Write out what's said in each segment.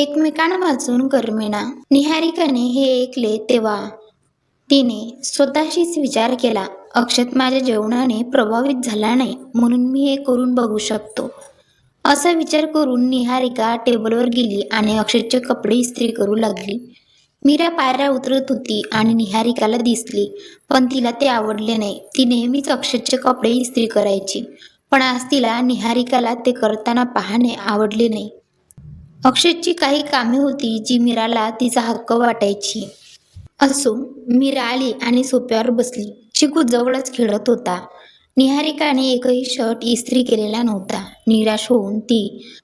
एकमेकांना वाचून करमेना निहारिकाने हे ऐकले तेव्हा तिने स्वतःशीच विचार केला अक्षत माझ्या जेवणाने प्रभावित झाला नाही म्हणून मी हे करून बघू शकतो. असा विचार करून निहारिका टेबलवर गेली आणि अक्षतचे कपडे इस्त्री करू लागली. मीरा पायऱ्या उतरत होती आणि निहारिकाला दिसली पण तिला ते आवडले नाही. ती नेहमीच अक्षतचे कपडे इस्त्री करायची पण आज तिला निहारिकाला ते करताना पाहणे आवडले नाही. अक्षतची काही कामे होती जी मीराला तिचा हक्क वाटायची. असो मीरा आली आणि सोप्यावर बसली. चिकू जवळच खेळत होता. निहारिकाने एकही शर्ट इस्त्री केलेला नव्हता. निराश होऊन ती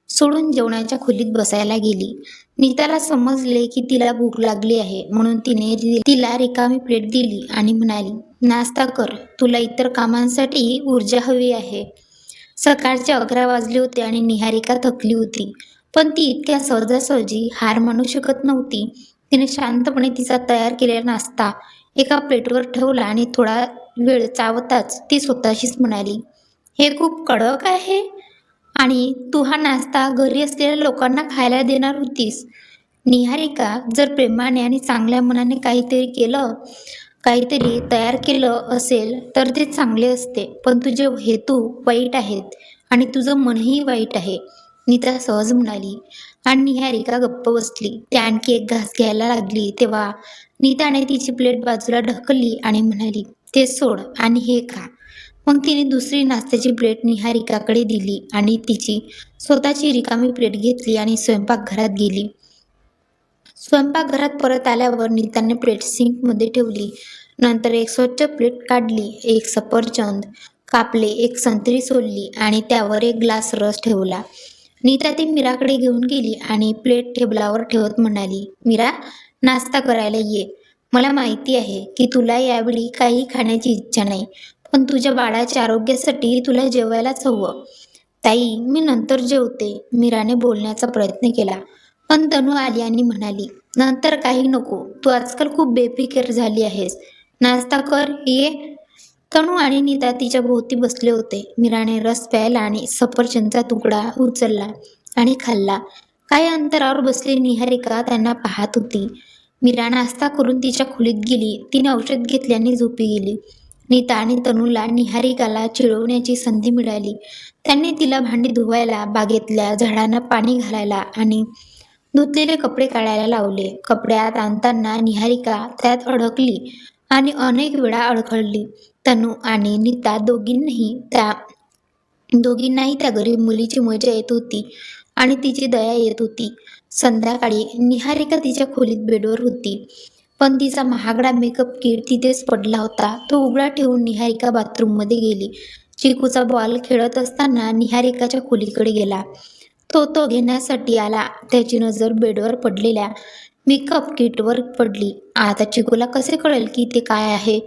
सोडून जेवणाच्या खोलीत बसायला गेली. नीताला समजले की तिला भूक लागली आहे म्हणून तिने तिला रिकामी प्लेट दिली आणि म्हणाली नाश्ता कर. तुला इतर कामांसाठी ऊर्जा हवी आहे. सकाळचे अकरा वाजले होते आणि निहारिका थकली होती. पण ती इतक्या सहजासहजी हार मानू शकत नव्हती. तिने शांतपणे तिचा तयार केलेला नाश्ता एका प्लेटवर ठेवला आणि थोडा वेळ चावताच ती स्वतःशीच म्हणाली हे खूप कडक आहे. आणि तू हा नाश्ता घरी असलेल्या लोकांना खायला देणार होतीस. निहारिका जर प्रेमाने आणि चांगल्या मनाने काहीतरी केलं काहीतरी तयार केलं असेल तर ते चांगले असते. पण तुझे हेतू वाईट आहेत आणि तुझं मनही वाईट आहे. नीता सहज म्हणाली. आणि निहारिका गप्प बसली. ती आणखी एक घास घ्यायला लागली. तेव्हा नीताने तिची प्लेट बाजूला ढकलली आणि म्हणाली ते सोड आणि हे खा. मग तिने दुसरी नाश्त्याची प्लेट निहारिकाकडे दिली आणि तिची स्वतःची रिकामी प्लेट घेतली आणि स्वयंपाकघरात गेली. स्वयंपाकघरात परत आल्यावर नीताने प्लेट सिंकमध्ये ठेवली. नंतर एक स्वच्छ प्लेट काढली एक सफरचंद कापले एक संत्री सोलली आणि त्यावर एक ग्लास रस ठेवला. नीता ती मीराकडे घेऊन गेली आणि प्लेट टेबलावर ठेवत म्हणाली मीरा नाश्ता करायला ये. मला माहिती आहे की तुला यावेळी काही खाण्याची इच्छा नाही पण तुझ्या बाळाच्या आरोग्यासाठी तुला जेवायलाच हवं. ताई मी नंतर जेवते. मीराने बोलण्याचा प्रयत्न केला. पण तनू आली आणि म्हणाली नंतर काही नको. तू आजकाल खूप बेफिकर झाली आहेस. नाश्ता कर ये. तनू आणि नीता तिच्या भोवती बसले होते. मीराने रस प्यायला आणि सफरचंदचा तुकडा उचलला आणि खाल्ला. काही अंतरावर बसलेली निहारिका त्यांना पाहत होती. मीरा नाश्ता करून तिच्या खोलीत गेली. तिने औषध घेतल्याने झोपी गेली. नीता आणि तनूला निहारिकाला चिडवण्याची संधी मिळाली. त्यांनी तिला भांडी धुवायला बागेतल्या झाडांना पाणी घालायला आणि धुतलेले कपडे काढायला लावले. कपड्यात आणताना निहारिका त्यात अडकली. आणि अनेक वेळा अडखळली. तनू आणि नीता दोघींनाही त्या दोघींनाही त्या गरीब मुलीची मजा येत होती आणि तिची दया येत होती. संध्याकाळी निहारिका तिच्या खोलीत बेडवर होती. पण तिचा महागडा मेकअप किट तिथेच पडला होता. तो उघडा ठेवून निहारिका बाथरूममध्ये गेली. चिकूचा बॉल खेळत असताना निहारिकाच्या खोलीकडे गेला. तो तो घेण्यासाठी आला. त्याची नजर बेडवर पडलेल्या मेकअप किटवर पडली. आता चिकूला कसे कळेल की ते काय आहे?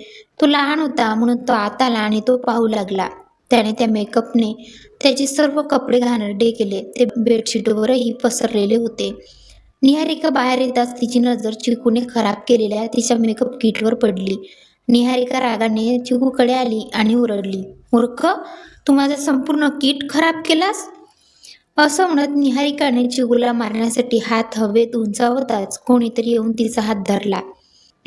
तो लहान होता म्हणून तो आता आला आणि तो पाहू लागला. त्याने त्या मेकअपने त्याचे सर्व कपडे घाणेरडे केले. ते बेडशीटवरही पसरलेले होते. निहारिका बाहेर येताच तिची नजर चिकूने खराब केलेल्या तिच्या मेकअप किटवर पडली. निहारिका रागाने चिकूकडे आली आणि ओरडली मूर्ख तू माझा संपूर्ण किट खराब केलास? असं म्हणत निहारिकाने चिगूला मारण्यासाठी हात हवेत उंचावताच कोणीतरी येऊन तिचा हात धरला.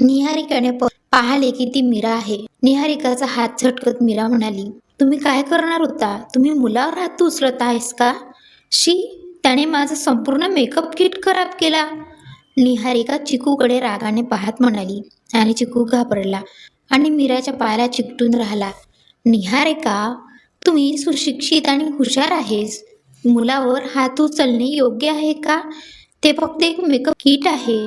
निहारिकाने प- पाहिले की ती मीरा आहे. निहारिकाचा हात झटकत मीरा म्हणाली तुम्ही काय करणार होता? तुम्ही मुलावर हात उचलत आहेस का? शी त्याने माझा संपूर्ण मेकअप किट खराब केला. निहारिका चिकूकडे रागाने पाहत म्हणाली आणि चिकू घाबरला आणि मीराच्या पायाला चिकटून राहिला. निहारिका तुम्ही सुशिक्षित आणि हुशार आहेस. मुलावर हात उचलणे योग्य आहे का? ते फक्त एक मेकअप किट आहे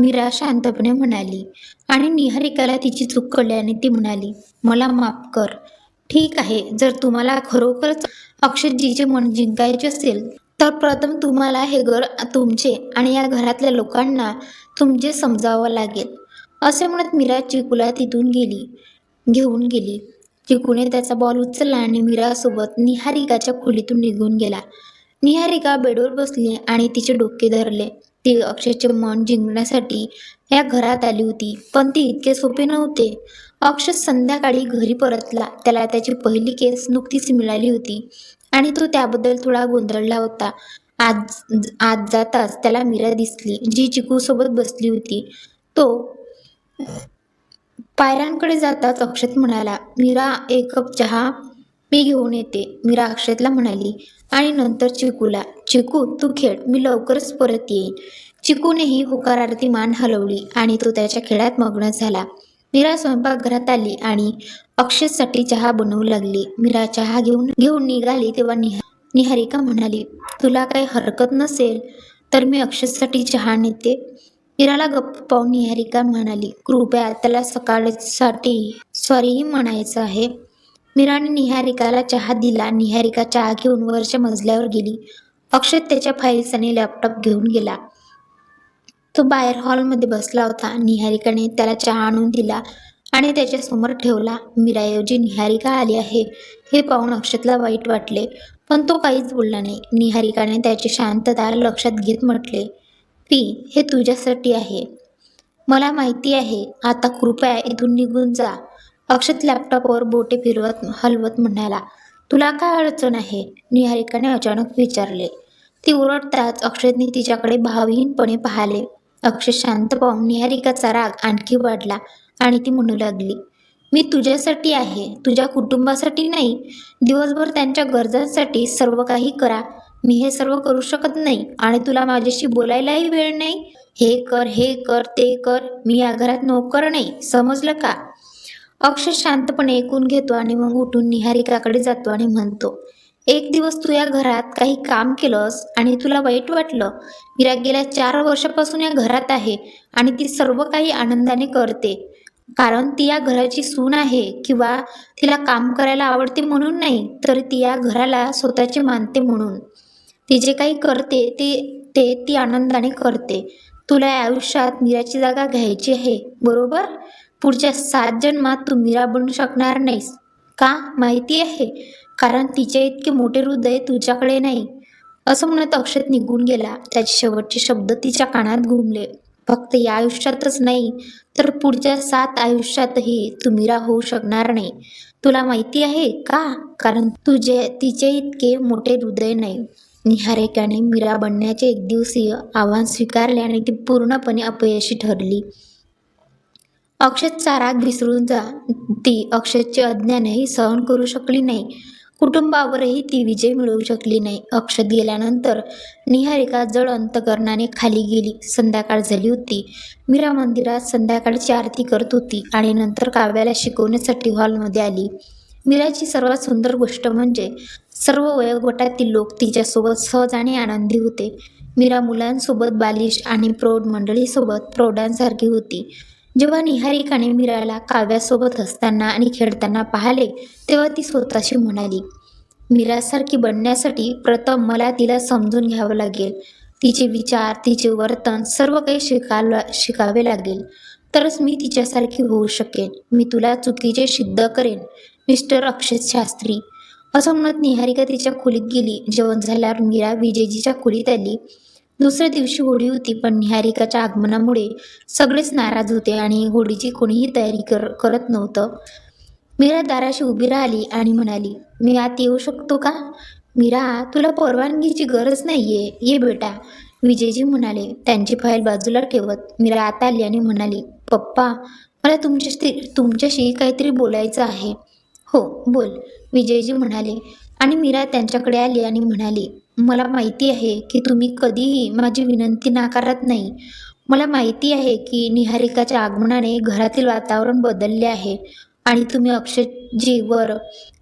मीरा शांतपणे म्हणाली. आणि निहारिकाला तिची चूक कळल्याने ती म्हणाली मला माफ कर. ठीक आहे जर तुम्हाला खरोखरच अक्षयजीचे मन जिंकायचे असेल तर प्रथम तुम्हाला हे घर तुमचे आणि या घरातल्या लोकांना तुमचे समजावं लागेल. असे म्हणत मीरा चिकूला तिथून गेली घेऊन गेली. चिकूने त्याचा बॉल उचलला आणि मीरासोबत निहारिकाच्या खोलीतून निघून गेला. निहारिका बेडवर बसली आणि तिचे डोके धरले. ती अक्षयचे मन जिंकण्यासाठी या घरात आली होती पण ती इतके सोपे नव्हते. अक्षय संध्याकाळी घरी परतला. त्याला त्याची पहिली केस नुकतीच मिळाली होती आणि तो त्याबद्दल थोडा गोंधळला होता. आज आज जाताच त्याला मीरा दिसली जी चिकूसोबत बसली होती. तो पायऱ्यांकडे जाताच अक्षत म्हणाला मीरा एक कप चहा मी घेऊन येते. मीरा अक्षतला म्हणाली आणि नंतर चिकूला. चिकू तू खेळ मी लवकरच परत येईन. चिकूनेही होकारार्थी मान हलवली आणि तो त्याच्या खेळात मग्न झाला. मीरा स्वयंपाकघरात आली आणि अक्षतसाठी चहा बनवू लागली. मीरा चहा घेऊन घेऊन निघाली तेव्हा निहा निहारिका म्हणाली तुला काही हरकत नसेल तर मी अक्षतसाठी चहा नेते. मीराला गप्प पाहून निहारिका म्हणाली कृपया त्याला सकाळसाठी सॉरीही म्हणायचं आहे. मीराने निहारिकाला चहा दिला. निहारिका चहा घेऊन वरच्या मजल्यावर गेली. अक्षत त्याच्या फाईल्स आणि लॅपटॉप घेऊन गेला. तो बाहेर हॉलमध्ये बसला होता. निहारिकाने त्याला चहा आणून दिला आणि त्याच्यासमोर ठेवला. मीराऐवजी निहारिका आली आहे. हे पाहून अक्षतला वाईट वाटले पण तो काहीच बोलला नाही. निहारिकाने त्याची शांतता लक्षात घेत म्हटले पी हे तुझ्यासाठी आहे. मला माहिती आहे आता कृपया इथून निघून जा. अक्षत लॅपटॉपवर बोटे फिरवत हलवत म्हणाला तुला काय अडचण आहे? निहारिकाने अचानक विचारले. ती ओरडताच अक्षतने तिच्याकडे भावहीनपणे पाहिले. अक्षय शांत पाहून निहारिकाचा राग आणखी वाढला आणि ती म्हणू लागली मी तुझ्यासाठी आहे तुझ्या कुटुंबासाठी नाही. दिवसभर त्यांच्या गरजांसाठी सर्व काही करा. मी हे सर्व करू शकत नाही आणि तुला माझ्याशी बोलायलाही वेळ नाही. हे कर हे कर ते कर. मी या घरात नोकर नाही. समजलं का? अक्षय शांतपणे ऐकून घेतो आणि मग उठून निहारिकाकडे जातो आणि म्हणतो एक दिवस तू या घरात काही काम केलंस आणि तुला वाईट वाटलं. मीरा गेल्या चार वर्षापासून या घरात आहे आणि ती सर्व काही आनंदाने करते. कारण ती या घराची सून आहे किंवा तिला काम करायला आवडते म्हणून नाही तर ती या घराला स्वतःचे मानते म्हणून. ती जे काही करते ते ते ती आनंदाने करते. तुला या आयुष्यात मीराची जागा घ्यायची आहे बरोबर? पुढच्या सात जन्मात तू मीरा बनू शकणार नाहीस. का? माहिती आहे. कारण तिचे इतके मोठे हृदय तुझ्याकडे नाही. असं म्हणत अक्षत निघून गेला. त्याचे शेवटचे शब्द तिच्या कानात घुमले. फक्त या आयुष्यातच नाही तर पुढच्या सात आयुष्यातही तू मीरा होऊ शकणार नाही. तुला माहिती आहे का? कारण तुझे तिचे इतके मोठे हृदय नाही. निहारिकाने मीरा बनण्याचे एकदिवसीय आव्हान स्वीकारले आणि ती पूर्णपणे अपयशी ठरली. अक्षतचा राग विसरून जा ती अक्षतचे अज्ञानही सहन करू शकली नाही. कुटुंबावरही ती विजय मिळवू शकली नाही. अक्षत गेल्यानंतर निहारिका जड अंतकरणाने खाली गेली. संध्याकाळ झाली होती. मीरा मंदिरात संध्याकाळची आरती करत होती आणि नंतर काव्याला शिकवण्यासाठी हॉलमध्ये आली. मीराची सर्वात सुंदर गोष्ट म्हणजे सर्व वयोगटातील लोक तिच्यासोबत सहज आणि आनंदी होते. मीरा मुलांसोबत बालिश आणि प्रौढ मंडळीसोबत प्रौढांसारखी होती. जेव्हा निहारिकाने मीराला काव्यासोबत असताना आणि खेळताना पाहिले तेव्हा ती स्वतःशी म्हणाली मीरासारखी बनण्यासाठी प्रथम मला तिला समजून घ्यावं लागेल. तिचे विचार तिचे वर्तन सर्व काही शिकायला शिकावे लागेल. तरच मी तिच्यासारखी होऊ शकेन. मी तुला चुकीचे सिद्ध करेन. मिस्टर अक्षत शास्त्री असं म्हणत निहारिका तिच्या खोलीत गेली. जेवण झाल्यावर मीरा विजयजीच्या खोलीत आली. दुसऱ्या दिवशी होळी होती पण निहारिकाच्या आगमनामुळे सगळेच नाराज होते आणि होळीची कोणीही तयारी कर करत नव्हतं. मीरा दाराशी उभी राहिली आणि म्हणाली मी आत येऊ शकतो का? मीरा तुला परवानगीची गरज नाही आहे ये बेटा. विजयजी म्हणाले त्यांची फाईल बाजूला ठेवत. मीरा आत आली आणि म्हणाली पप्पा मला तुमच्याशी तुमच्याशी काहीतरी बोलायचं आहे. हो बोल. विजयजी म्हणाले आणि मीरा त्यांच्याकडे आली आणि म्हणाली मला माहिती आहे की तुम्ही कधीही माझी विनंती नाकारत नाही. मला माहिती आहे की निहारिकाच्या आगमनाने घरातील वातावरण बदलले आहे आणि तुम्ही अक्षयजीवर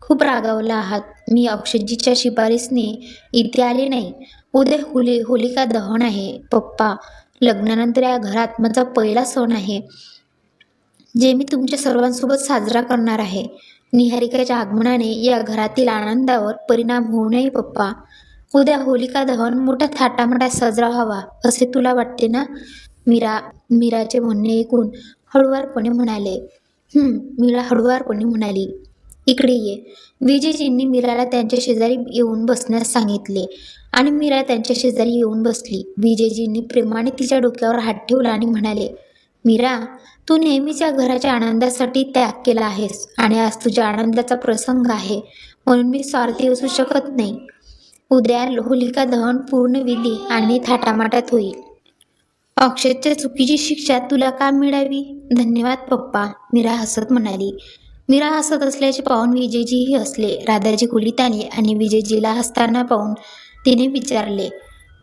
खूप रागावला आहात. मी अक्षयजीच्या शिफारसने इथे आले नाही. उद्या होली होलिका दहन आहे. पप्पा लग्नानंतर या घरात माझा पहिला सण आहे जे मी तुमच्या सर्वांसोबत साजरा करणार आहे. निहारिकाच्या आगमनाने या घरातील आनंदावर परिणाम होऊ नये पप्पा. उद्या होलिका दहन मोठ्या थाटामाटात साजरा व्हावा असे तुला वाटते ना? मीरा मीराचे म्हणणे ऐकून हळुवारपणे म्हणाले. मीरा हळुवारपणे म्हणाली. इकडे ये. विजयजींनी मीराला त्यांच्या शेजारी येऊन बसण्यास सांगितले आणि मीरा त्यांच्या शेजारी येऊन बसली. विजयजींनी प्रेमाने तिच्या डोक्यावर हात ठेवला आणि म्हणाले मीरा तू नेहमीच्या घराच्या आनंदासाठी त्याग केला आहेस आणि आज तुझ्या आनंदाचा प्रसंग आहे म्हणून मी स्वार्थी असू शकत नाही. उद्या होलिका दहन पूर्ण विधी आणि थाटामाटात होईल. अक्षयच्या चुकीची शिक्षा तुला का मिळावी? धन्यवाद पप्पा मीरा हसत म्हणाली. मीरा हसत असल्याचे पाहून विजयजीही हसले. राधाजी खोलीत आली आणि विजयजीला हसताना पाहून तिने विचारले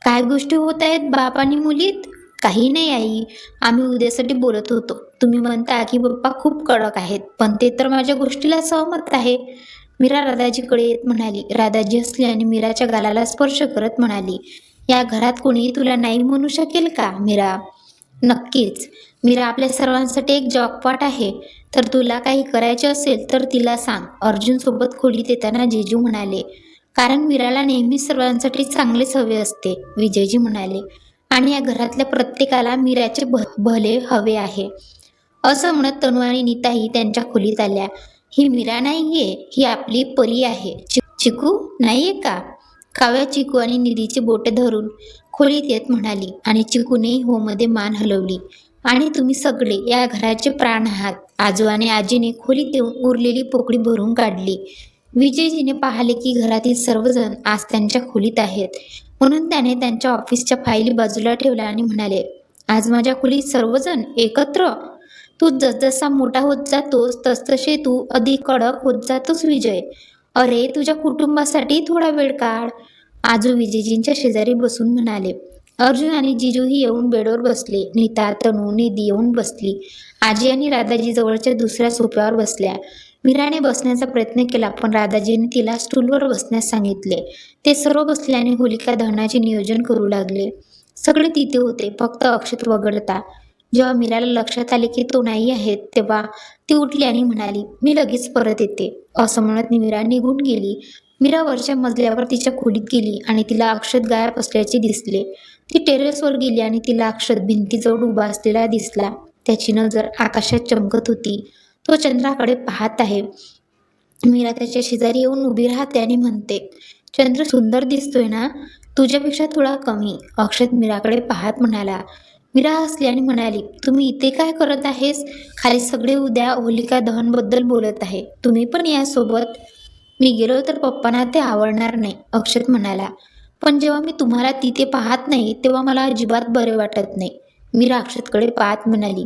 काय गोष्टी होत आहेत बाप आणि मुलीत? काही नाही आई. आम्ही उद्यासाठी बोलत होतो. तुम्ही म्हणता की पप्पा खूप कडक आहेत पण ते तर माझ्या गोष्टीला सहमत आहे. मीरा राधाजीकडे येत म्हणाली. राधाजी असली आणि मीराच्या गालाला स्पर्श करत म्हणाली या घरात कोणी तुला नाही म्हणू शकेल का मीरा? नक्कीच. मीरा आपल्या सर्वांसाठी एक जॉकपॉट आहे. तर तुला काही करायचे असेल तर तिला सांग. अर्जुन सोबत खोलीत येताना जेजू म्हणाले कारण मीराला नेहमी सर्वांसाठी चांगलेच हवे असते. विजयजी म्हणाले आणि या घरातल्या प्रत्येकाला मीराचे भ भले हवे आहे. असं म्हणत तनू आणि नीताही त्यांच्या खोलीत आल्या ही मीरा नाहीये ही आपली परी आहे. चि- चिकू नाहीये का? काव्या चिकू आणि निधीची बोटे धरून खोलीत येत म्हणाली आणि चिकूने हो मध्ये मान हलवली. आणि तुम्ही सगळे या घराचे प्राण आहात. आजो आणि आजीने खोलीत येऊन उरलेली पोकळी भरून काढली. विजयजीने पाहिले की घरातील सर्वजण आज त्यांच्या खोलीत आहेत. म्हणून त्याने त्यांच्या ऑफिसच्या फाईली बाजूला ठेवल्या आणि म्हणाले आज माझ्या खोलीत सर्वजण एकत्र? तू जसजसा मोठा होत जातोस तसतसे तू अधिक कडक होत जातोस विजय. अरे तुझ्या कुटुंबासाठी थोडा वेळ काढ. आजू विजयजींच्या शेजारी बसून म्हणाले अर्जुन आणि जिजूही येऊन बेडवर बसले. नीता तनू निधी येऊन बसली. आजी आणि राधाजी जवळच्या दुसऱ्या सोप्यावर बसल्या. मीराने बसण्याचा प्रयत्न केला पण राधाजीने तिला स्टूलवर बसण्यास सांगितले. ते सर्व बसल्याने होलिका दहनाचे नियोजन करू लागले. सगळे तिथे होते फक्त अक्षत वगळता. जेव्हा मीराला लक्षात आले की तो नाही आहे तेव्हा ती उठली आणि म्हणाली मी लगेच परत येते. असं म्हणत मीरा निघून गेली. मीरा वरच्या मजल्यावर तिच्या खोलीत गेली आणि तिला अक्षत गायब असल्याचे दिसले. ती टेरेसवर गेली आणि तिला अक्षत भिंतीजवळ उभा असलेला दिसला. त्याची नजर आकाशात चमकत होती. तो चंद्राकडे पाहत आहे. मीरा त्याच्या शेजारी येऊन उभी राहते आणि म्हणते चंद्र सुंदर दिसतोय ना? तुझ्यापेक्षा थोडा कमी. अक्षत मीराकडे पाहत म्हणाला. मीरा हसली आणि म्हणाली तुम्ही इथे काय करत आहेस? खाली सगळे उद्या होलिका दहनबद्दल बोलत आहे. तुम्ही पण यासोबत मी गेलो तर पप्पांना ते आवडणार नाही अक्षत म्हणाला. पण जेव्हा मी तुम्हाला तिथे पाहत नाही तेव्हा मला अजिबात बरे वाटत नाही. मीरा अक्षतकडे पाहत म्हणाली.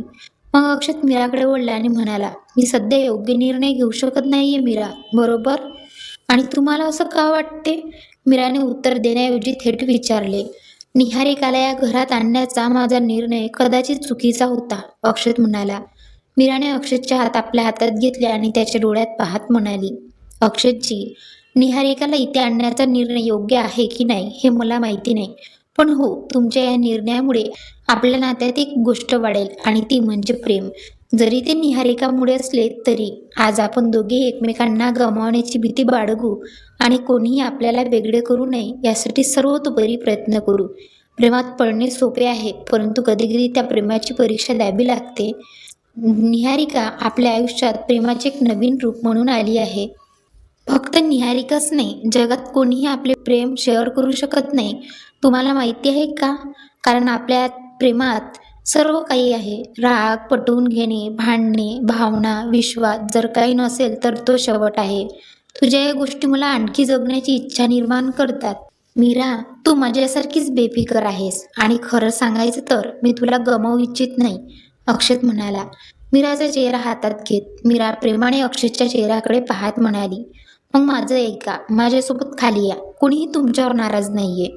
मग अक्षत मीराकडे वळला आणि म्हणाला मी सध्या योग्य निर्णय घेऊ शकत नाहीये मीरा बरोबर? आणि तुम्हाला असं का वाटते? मीराने उत्तर देण्याऐवजी थेट विचारले निहारिकाला या घरात आणण्याचा माझा निर्णय कदाचित चुकीचा होता. अक्षत म्हणाला. मीराने अक्षतच्या हात आपल्या हातात घेतले आणि त्याच्या डोळ्यात पाहत म्हणाली अक्षतजी निहारिकाला इथे आणण्याचा निर्णय योग्य आहे की नाही हे मला माहिती नाही. पण हो तुमच्या या निर्णयामुळे आपल्या नात्यात एक गोष्ट वाढेल आणि ती म्हणजे प्रेम. जरी ते निहारिकामुळे असले तरी आज आपण दोघे एकमेकांना गमावण्याची भीती बाळगू आणि कोणीही आपल्याला वेगळे करू नये यासाठी सर्वतोपरी प्रयत्न करू. प्रेमात पडणे सोपे आहे परंतु कधीकधी त्या प्रेमाची परीक्षा द्यावी लागते. निहारिका आपल्या आयुष्यात प्रेमाचे एक नवीन रूप म्हणून आली आहे. फक्त निहारिकाच नाही जगात कोणीही आपले प्रेम शेअर करू शकत नाही. तुम्हाला माहिती आहे का? कारण आपल्या प्रेमात सर्व काही आहे. राग पटवून घेणे भांडणे भावना विश्वास जर काही नसेल तर तो शेवट आहे. तुझ्या या गोष्टी मला आणखी जगण्याची इच्छा निर्माण करतात. मीरा तू माझ्यासारखीच बेफिकर आहेस. आणि खरं सांगायचं तर मी तुला गमावू इच्छित नाही अक्षत म्हणाला. मीराचा चेहरा हातात घेत मीरा प्रेमाने अक्षतच्या चेहऱ्याकडे पाहत म्हणाली मग माझं ऐका माझ्यासोबत खाली या. कुणीही तुमच्यावर नाराज नाहीये.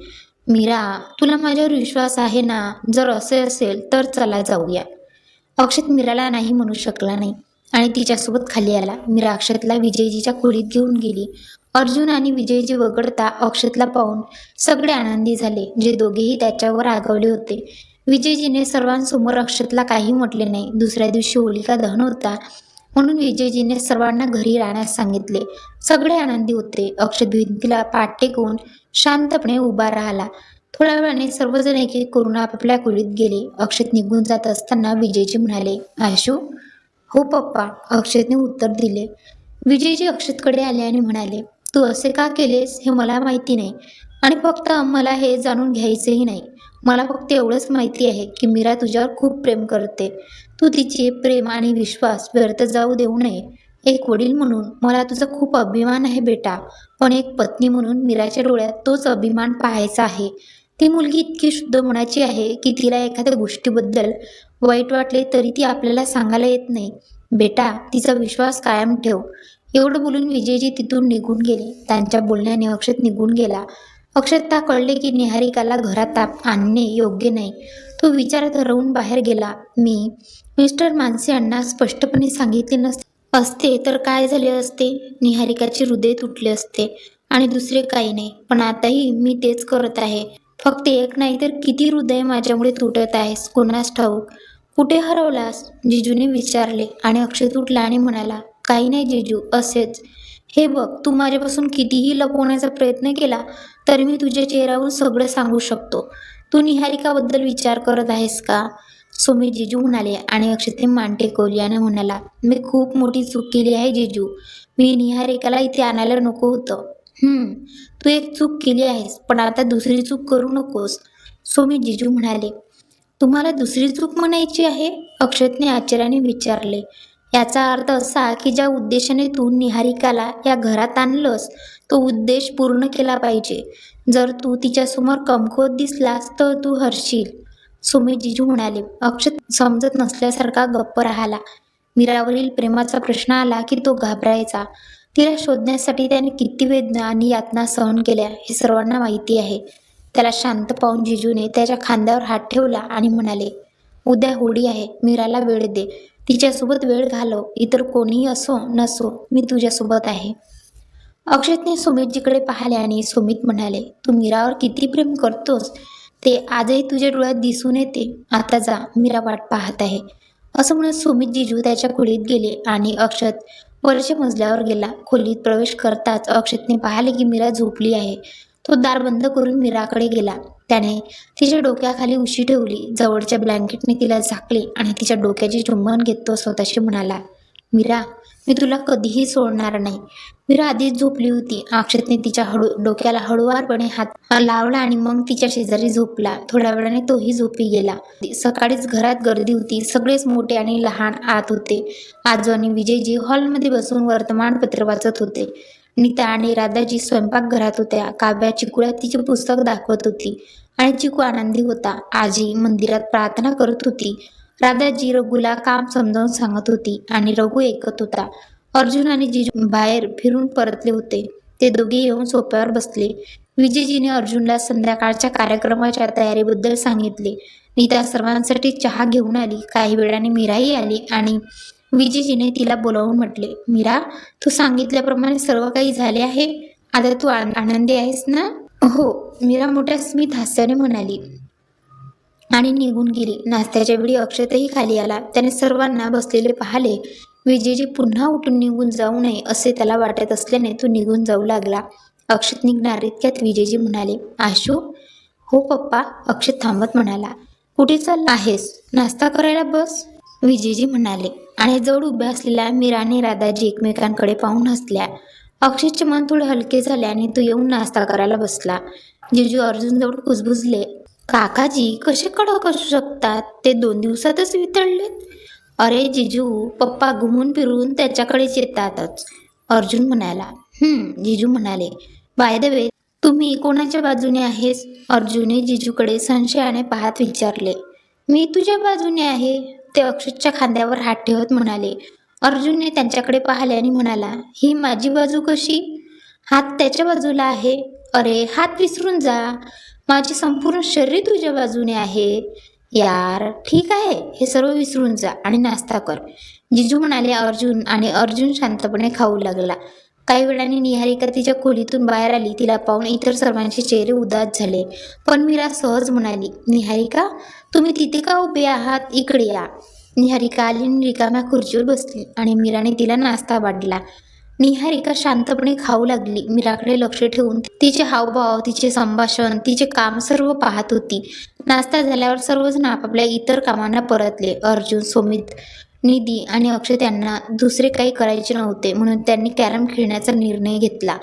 मीरा तुला माझ्यावर विश्वास आहे ना? जर असे असेल तर चला जाऊया. अक्षत मीराला नाही म्हणू शकला नाही. आणि तिच्यासोबत खाली आला. मीरा अक्षतला विजयजीच्या खोलीत घेऊन गेली. अर्जुन आणि विजयजी वगळता अक्षतला पाहून सगळे आनंदी झाले जे दोघेही त्याच्यावर आगावले होते. विजयजीने सर्वांसमोर अक्षतला काही म्हटले नाही. दुसऱ्या दिवशी होलिका दहन होता. म्हणून विजयजीने सर्वांना घरी राहण्यास सांगितले. सगळे आनंदी होते अक्षत भिंतीला पाठ टेकवून शांतपणे उभा राहिला. थोड्या वेळाने सर्वजण एक एक करून आपापल्या खोलीत गेले. अक्षत निघून जात असताना विजयजी म्हणाले आशू हो पप्पा. अक्षतने उत्तर दिले. विजयजी अक्षतकडे आले आणि म्हणाले तू असे का केलेस हे मला माहिती नाही आणि फक्त मला हे जाणून घ्यायचेही नाही. मला फक्त एवढंच माहिती आहे की मीरा तुझ्यावर खूप प्रेम करते. तू तिचे प्रेम आणि विश्वास व्यर्थ जाऊ देऊ नये एक वडील म्हणून मला तुझा खूप अभिमान आहे बेटा. पण एक पत्नी म्हणून मीराच्या डोळ्यात तोच अभिमान पाहायचा आहे. ती मुलगी इतकी शुद्ध मनाची आहे की तिला एखाद्या गोष्टीबद्दल वाईट वाटले तरी ती आपल्याला सांगायला येत नाही. बेटा तिचा विश्वास कायम ठेव. एवढं बोलून विजयजी तिथून निघून गेले. त्यांच्या बोलण्याने अक्षत निघून गेला. अक्षता कळले की निहारिकाला घरात ताप आणणे योग्य नाही. तो विचारात हरवून बाहेर गेला. मी? मिस्टर मानसी यांना स्पष्टपणे सांगितले नस असते तर काय झाले असते निहारिकाचे हृदय तुटले असते. आणि दुसरे काही नाही. पण आताही मी तेच करत आहे. फक्त एक नाही तर किती हृदय माझ्यामुळे तुटत आहेस कोणास ठाऊक. कुठे हरवलास जिजूने विचारले. आणि अक्षय तुटला आणि म्हणाला काही नाही जिजू असेच. हे बघ तू माझ्यापासून कितीही लपवण्याचा प्रयत्न केला तर मी तुझ्या चेहऱ्यावरून सगळं सांगू शकतो. तू निहारिकाबद्दल विचार करत आहेस का? सुमित जिजू म्हणाले आणि अक्षते मान टेकवली आणि म्हणाला मी खूप मोठी चूक केली आहे जिजू. मी निहारिकाला इथे आणायला नको होतं. हम्म तू एक चूक केली आहेस पण आता दुसरी चूक करू नकोस. सुमित जिजू म्हणाले तुम्हाला दुसरी चूक म्हणायची आहे? अक्षतने आश्चर्याने विचारले याचा अर्थ असा की ज्या उद्देशाने तू निहारिकाला या घरात आणलंस तो उद्देश पूर्ण केला पाहिजे. जर तू तिच्यासमोर कमकुवत दिसलास तर तू हरशील. सुमे जिजू म्हणाले अक्षत समजत नसल्यासारखा गप्प राहिला. मीरावरील प्रेमाचा प्रश्न आला की तो घाबरायचा. तिला शोधण्यासाठी त्याने किती वेदना आणि यातना सहन केल्या हे सर्वांना माहिती आहे. त्याला शांत पाहून जिजूने त्याच्या खांद्यावर हात ठेवला आणि म्हणाले उद्या होडी आहे मीराला वेळ दे. तिच्यासोबत वेळ घालव. इतर कोणीही असो नसो मी तुझ्यासोबत आहे. अक्षतने सुमितजीकडे पाहिले आणि सुमित म्हणाले तू मीरावर किती प्रेम करतोस? ते आजही तुझ्या डोळ्यात दिसून येते. आता जा मीरा वाट पाहत आहे. असं म्हणत सुमित जिजू त्याच्या खोलीत गेले आणि अक्षत वरच्या मजल्यावर गेला. खोलीत प्रवेश करताच अक्षतने पाहिले की मीरा झोपली आहे. तो दार बंद करून मीराकडे गेला. त्याने तिच्या डोक्याखाली उशी ठेवली. जवळच्या ब्लँकेटने तिला झाकले आणि तिच्या डोक्याचे चुंबन घेत तो स्वतःशी म्हणाला मीरा मी तुला कधीही सोडणार नाही. मीरा आधीच झोपली होती. अक्षतने तिच्या हळू डोक्याला हळुवारपणे हात लावला आणि मग तिच्या शेजारी झोपला. थोड्या वेळाने तोही झोपी गेला. सकाळीच घरात गर्दी होती. सगळेच मोठे आणि लहान आत होते. आजो आणि विजयजी हॉलमध्ये बसून वर्तमानपत्र वाचत होते. नीता आणि राधाजी स्वयंपाकघरात होत्या. काव्या चिकुला तिचे पुस्तक दाखवत होती आणि चिकू आनंदी होता. आजी मंदिरात प्रार्थना करत होती. राधाजी रघुला काम समजावून सांगत होती आणि रघु ऐकत होता. अर्जुन आणि जिजू बाहेर फिरून परतले होते. ते दोघे येऊन सोप्यावर बसले. विजयजीने अर्जुनला संध्याकाळच्या कार्यक्रमाच्या तयारीबद्दल सांगितले. नीता सर्वांसाठी चहा घेऊन आली. काही वेळाने मीराही आली आणि विजेजीने तिला बोलावून म्हटले मीरा तू सांगितल्याप्रमाणे सर्व काही झाले आहे? आता तू आनंदी आहेस ना? हो मीरा मोठ्या स्मित हास्याने म्हणाली. आणि निघून गेली. नाश्त्याच्या वेळी अक्षतही खाली आला. त्याने सर्वांना बसलेले पाहिले. विजेजी पुन्हा उठून निघून जाऊ नये असे त्याला वाटत असल्याने तो निघून जाऊ लागला. अक्षत निघणार इतक्यात विजेजी म्हणाले आशू? हो पप्पा अक्षत थांबत म्हणाला. कुठे चालला आहेस? नाश्ता करायला बस विजेजी म्हणाले. आणि जवळ उभ्या असलेल्या मीरा आणि राधाजी एकमेकांकडे पाहून हसल्या. अक्षयचे मन थोडे हलके झाले आणि तो येऊन नाश्ता करायला बसला. जिजू अर्जुनजवळ कुजबुजले काकाजी कसे कडक असू शकतात? ते दोन दिवसातच वितळले. अरे जिजू पप्पा घुमून फिरून त्याच्याकडेच येतातच. अर्जुन म्हणाला हम्म जिजू म्हणाले बाय द वे तुम्ही कोणाच्या बाजूने आहेस? अर्जुने जिजूकडे संशयाने पाहत विचारले मी तुझ्या बाजूने आहे. ते अक्षतच्या खांद्यावर हात ठेवत म्हणाले अर्जुनने त्यांच्याकडे पाहिले आणि म्हणाला ही माझी बाजू कशी? हात त्याच्या बाजूला आहे. अरे हात विसरून जा. माझे संपूर्ण शरीर तुझ्या बाजूने आहे. यार ठीक आहे. हे सर्व विसरून जा आणि नाश्ता कर. जिजू म्हणाले अर्जुन आणि अर्जुन शांतपणे खाऊ लागला. काही वेळाने निहारिका तिच्या खोलीतून बाहेर आली. तिला पाहून इतर सर्वांचे चेहरे उदास झाले. पण मीरा सहज म्हणाली निहारिका तुम्ही तिथे का उभे आहात? इकडे या. निहारिका आली आणि रिकाम्या खुर्चीवर बसली आणि मीराने तिला नाश्ता वाढला. निहारिका शांतपणे खाऊ लागली. मीराकडे लक्ष ठेवून तिचे हावभाव तिचे संभाषण तिचे काम सर्व पाहत होती. नाश्ता झाल्यावर सर्वजण आपापल्या इतर कामांना परतले. अर्जुन सुमित निधी आणि अक्षय त्यांना दुसरे काही करायचे नव्हते म्हणून त्यांनी कॅरम खेळण्याचा निर्णय घेतला.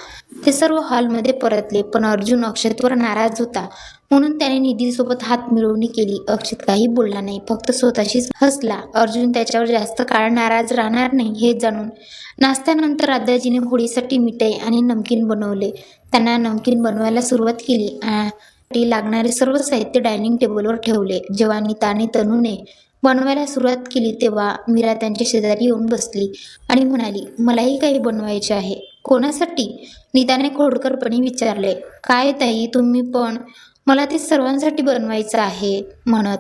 ते सर्व हॉलमध्ये परतले पण अर्जुन अक्षतवर नाराज होता म्हणून त्याने निधीसोबत हात मिळवणी केली. अक्षित काही बोलला नाही फक्त स्वतःशीच हसला. अर्जुन त्याच्यावर जास्त काळ नाराज राहणार नाही हे जाणून नाश्त्यानंतर राधाजीने होळीसाठी मिठाई आणि नमकीन बनवले. त्यांना नमकीन बनवायला सुरुवात केली. लागणारे सर्व साहित्य डायनिंग टेबलवर ठेवले. जेव्हा नीता आणि तनूने बनवायला सुरुवात केली तेव्हा मीरा त्यांच्या शेजारी येऊन बसली आणि म्हणाली मलाही काही बनवायचे आहे. कोणासाठी? नीताने खोडकरपणे विचारले काय ताई तुम्ही पण? मला ते सर्वांसाठी बनवायचं आहे म्हणत.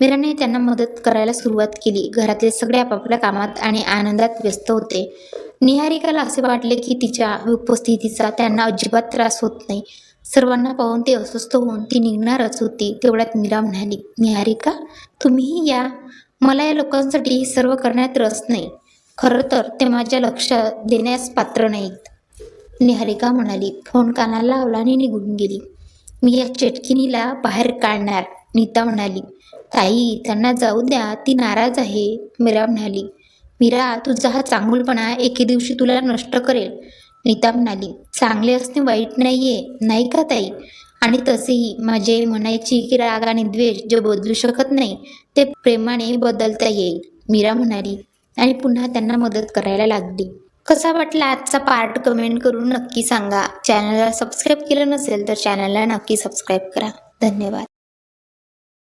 मीराने त्यांना मदत करायला सुरुवात केली. घरातले सगळे आपापल्या कामात आणि आनंदात व्यस्त होते. निहारिकाला असे वाटले की तिच्या उपस्थितीचा त्यांना अजिबात त्रास होत नाही. सर्वांना पाहून ते अस्वस्थ होऊन ती निघणारच होती. तेवढ्यात मीरा म्हणाली निहारिका तुम्हीही या. मला या लोकांसाठी हे सर्व करण्यात रस नाही. खरं तर ते माझ्या लक्ष देण्यास पात्र नाहीत. निहारिका म्हणाली फोन कानाला लावला आणि निघून गेली. मी या चेटकिनीला बाहेर काढणार. नीता म्हणाली ताई त्यांना जाऊ द्या. ती नाराज आहे. मीरा म्हणाली मीरा तुझा हा चांगुलपणा एके दिवशी तुला नष्ट करेल. नीता म्हणाली चांगले असणे वाईट नाहीये नाही का ताई? आणि तसेही माझे म्हणायची की राग आणि द्वेष जे बदलू शकत नाही ते प्रेमाने बदलता येईल मीरा म्हणाली आणि पुन्हा त्यांना मदत करायला लागली. कसा वाटला आजचा पार्ट? कमेंट करून नक्की सांगा. चॅनलला सबस्क्राईब केलं नसेल तर चॅनलला नक्की सबस्क्राईब करा. धन्यवाद.